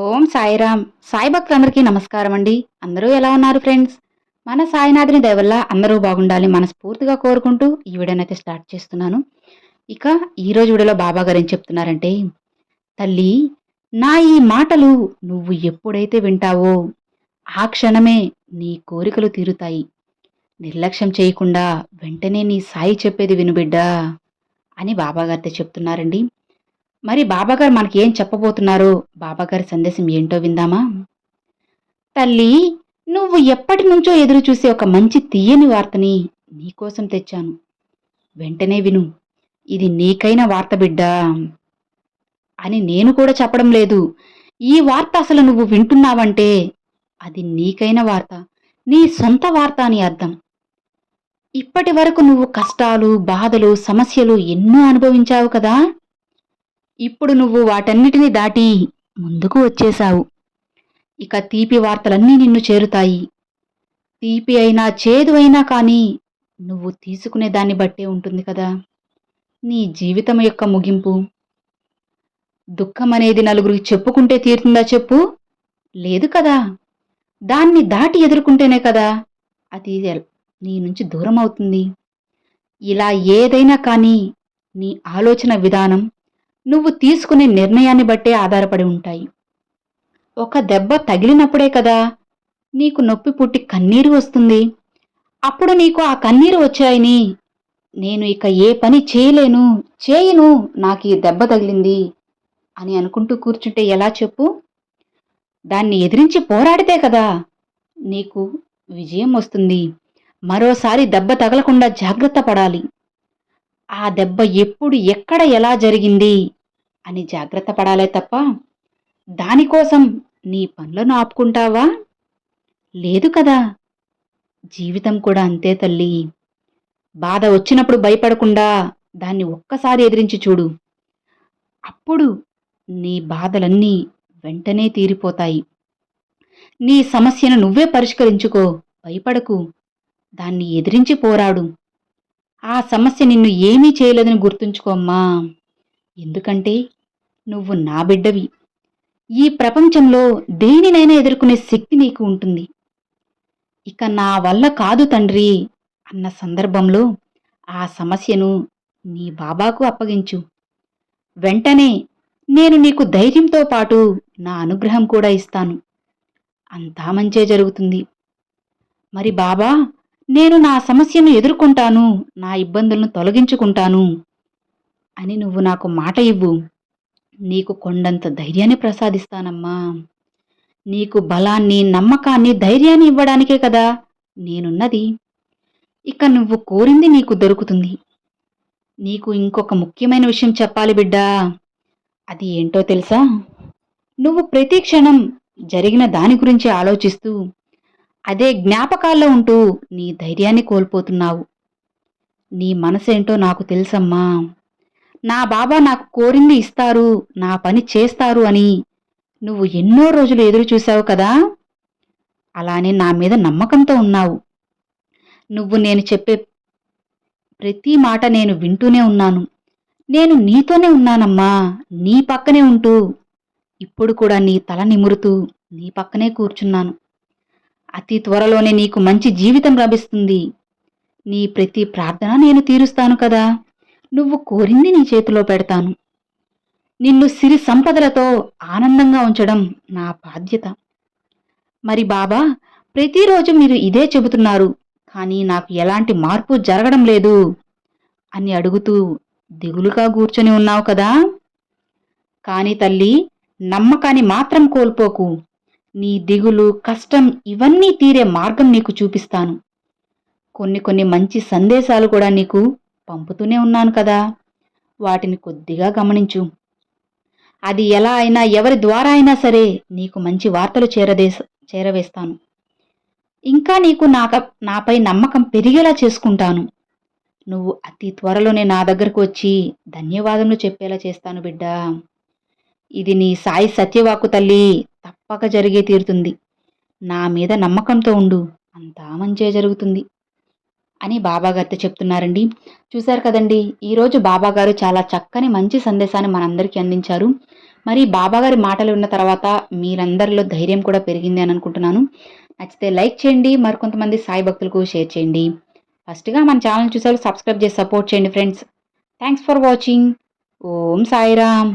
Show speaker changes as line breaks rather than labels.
ఓం సాయిరామ్. సాయి భక్తులందరికీ నమస్కారం అండి. అందరూ ఎలా ఉన్నారు ఫ్రెండ్స్? మన సాయినాథుని దయవల్ల అందరూ బాగుండాలి మనస్ఫూర్తిగా కోరుకుంటూ ఈ వీడియోనైతే స్టార్ట్ చేస్తున్నాను. ఇక ఈరోజు వీడియోలో బాబా గారు ఏం చెప్తున్నారంటే తల్లి నా ఈ మాటలు నువ్వు ఎప్పుడైతే వింటావో ఆ క్షణమే నీ కోరికలు తీరుతాయి. నిర్లక్ష్యం చేయకుండా వెంటనే నీ సాయి చెప్పేది విను బిడ్డా అని బాబాగారితో చెప్తున్నారండి. మరి బాబాగారు మనకి ఏం చెప్పబోతున్నారు? బాబాగారి సందేశం ఏంటో విందామా? తల్లి నువ్వు ఎప్పటి నుంచో ఎదురు చూసే ఒక మంచి తీయని వార్తని నీకోసం తెచ్చాను. వెంటనే విను ఇది నీకైన వార్త బిడ్డా? అని నేను కూడా చెప్పడం లేదు. ఈ వార్త అసలు నువ్వు వింటున్నావంటే అది నీకైన వార్త నీ సొంత వార్త అని అర్థం. ఇప్పటి వరకు నువ్వు కష్టాలు బాధలు సమస్యలు ఎన్నో అనుభవించావు కదా? ఇప్పుడు నువ్వు వాటన్నిటిని దాటి ముందుకు వచ్చేశావు. ఇక తీపి వార్తలన్నీ నిన్ను చేరుతాయి. తీపి అయినా చేదు అయినా కానీ నువ్వు తీసుకునే దాన్ని బట్టే ఉంటుంది కదా. నీ జీవితం యొక్క ముగింపు. దుఃఖం అనేది నలుగురికి చెప్పుకుంటే తీరుతుందా చెప్పు? లేదు కదా. దాన్ని దాటి ఎదుర్కొంటేనే కదా అది నీ నుంచి దూరం అవుతుంది. ఇలా ఏదైనా కానీ నీ ఆలోచన విధానం నువ్వు తీసుకునే నిర్ణయాన్ని బట్టే ఆధారపడి ఉంటాయి. ఒక దెబ్బ తగిలినప్పుడే కదా నీకు నొప్పి పుట్టి కన్నీరు వస్తుంది. అప్పుడు నీకు ఆ కన్నీరు వచ్చాయని. నేను ఇక ఏ పని చేయలేను చేయను నాకు ఈ దెబ్బ తగిలింది అని అనుకుంటూ కూర్చుంటే ఎలా చెప్పు? దాన్ని ఎదిరించి పోరాడితే కదా నీకు విజయం వస్తుంది. మరోసారి దెబ్బ తగలకుండా జాగ్రత్త పడాలి. ఆ దెబ్బ ఎప్పుడు ఎక్కడ ఎలా జరిగింది అని జాగ్రత్త పడాలే తప్ప దానికోసం నీ పనులను ఆపుకుంటావా? లేదు కదా. జీవితం కూడా అంతే తల్లి. బాధ వచ్చినప్పుడు భయపడకుండా దాన్ని ఒక్కసారి ఎదిరించి చూడు. అప్పుడు నీ బాధలన్నీ వెంటనే తీరిపోతాయి. నీ సమస్యను నువ్వే పరిష్కరించుకో. భయపడకు. దాన్ని ఎదిరించి పోరాడు. ఆ సమస్య నిన్ను ఏమీ చేయలేదని గుర్తుంచుకోమ్మా ఎందుకంటే నువ్వు నా బిడ్డవి. ఈ ప్రపంచంలో దేనినైనా ఎదుర్కొనే శక్తి నీకు ఉంటుంది. ఇక నా వల్ల కాదు తండ్రి అన్న సందర్భంలో ఆ సమస్యను నీ బాబాకు అప్పగించు. వెంటనే నేను నీకు ధైర్యంతో పాటు నా అనుగ్రహం కూడా ఇస్తాను. అంతా మంచే జరుగుతుంది. మరి బాబా నేను నా సమస్యను ఎదుర్కొంటాను నా ఇబ్బందులను తొలగించుకుంటాను అని నువ్వు నాకు మాట ఇవ్వు. నీకు కొండంత ధైర్యాన్ని ప్రసాదిస్తానమ్మా. నీకు బలాన్ని నమ్మకాన్ని ధైర్యాన్ని ఇవ్వడానికే కదా నేనున్నది. ఇక నువ్వు కోరింది నీకు దొరుకుతుంది. నీకు ఇంకొక ముఖ్యమైన విషయం చెప్పాలి బిడ్డా. అది ఏంటో తెలుసా? నువ్వు ప్రతి క్షణం జరిగిన దాని గురించి ఆలోచిస్తూ అదే జ్ఞాపకాల్లో ఉంటూ నీ ధైర్యాన్ని కోల్పోతున్నావు. నీ మనసేంటో నాకు తెలుసమ్మా. నా బాబా నాకు కోరింది ఇస్తారు నా పని చేస్తారు అని నువ్వు ఎన్నో రోజులు ఎదురు చూశావు కదా. అలానే నా మీద నమ్మకంతో ఉన్నావు. నువ్వు నేను చెప్పే ప్రతి మాట నేను వింటూనే ఉన్నాను. నేను నీతోనే ఉన్నానమ్మా. నీ పక్కనే ఉంటూ ఇప్పుడు కూడా నీ తల నిమురుతూ నీ పక్కనే కూర్చున్నాను. అతి త్వరలోనే నీకు మంచి జీవితం లభిస్తుంది. నీ ప్రతి ప్రార్థన నేను తీరుస్తాను కదా. నువ్వు కోరింది నీ చేతిలో పెడతాను. నిన్ను సిరి సంపదలతో ఆనందంగా ఉంచడం నా బాధ్యత. మరి బాబా ప్రతిరోజు మీరు ఇదే చెబుతున్నారు కానీ నాకు ఎలాంటి మార్పు జరగడం లేదు అని అడుగుతూ దిగులుగా కూర్చొని ఉన్నావు కదా. కాని తల్లి నమ్మకాన్ని మాత్రం కోల్పోకు. నీ దిగులు కష్టం ఇవన్నీ తీరే మార్గం నీకు చూపిస్తాను. కొన్ని కొన్ని మంచి సందేశాలు కూడా నీకు పంపుతూనే ఉన్నాను కదా. వాటిని కొద్దిగా గమనించు. అది ఎలా అయినా ఎవరి ద్వారా అయినా సరే నీకు మంచి వార్తలు చేరదే చేరవేస్తాను. ఇంకా నీకు నాక నాపై నమ్మకం పెరిగేలా చేసుకుంటాను. నువ్వు అతి త్వరలోనే నా దగ్గరకు వచ్చి ధన్యవాదములు చెప్పేలా చేస్తాను బిడ్డా. ఇది నీ సాయి సత్యవాకు తల్లి. తప్పక జరిగే తీరుతుంది. నా మీద నమ్మకంతో ఉండు అంతా మంచే జరుగుతుంది. అని బాబాగారితో చెప్తున్నారండి. చూశారు కదండి ఈరోజు బాబాగారు చాలా చక్కని మంచి సందేశాన్ని మనందరికీ అందించారు. మరి బాబాగారి మాటలు విన్న తర్వాత మీరందరిలో ధైర్యం కూడా పెరిగింది అని అనుకుంటున్నాను. నచ్చితే లైక్ చేయండి మరికొంతమంది సాయి భక్తులకు షేర్ చేయండి. ఫస్ట్గా మన ఛానల్ చూసారు సబ్స్క్రైబ్ చేసి సపోర్ట్ చేయండి friends. Thanks for watching. Om Sairam.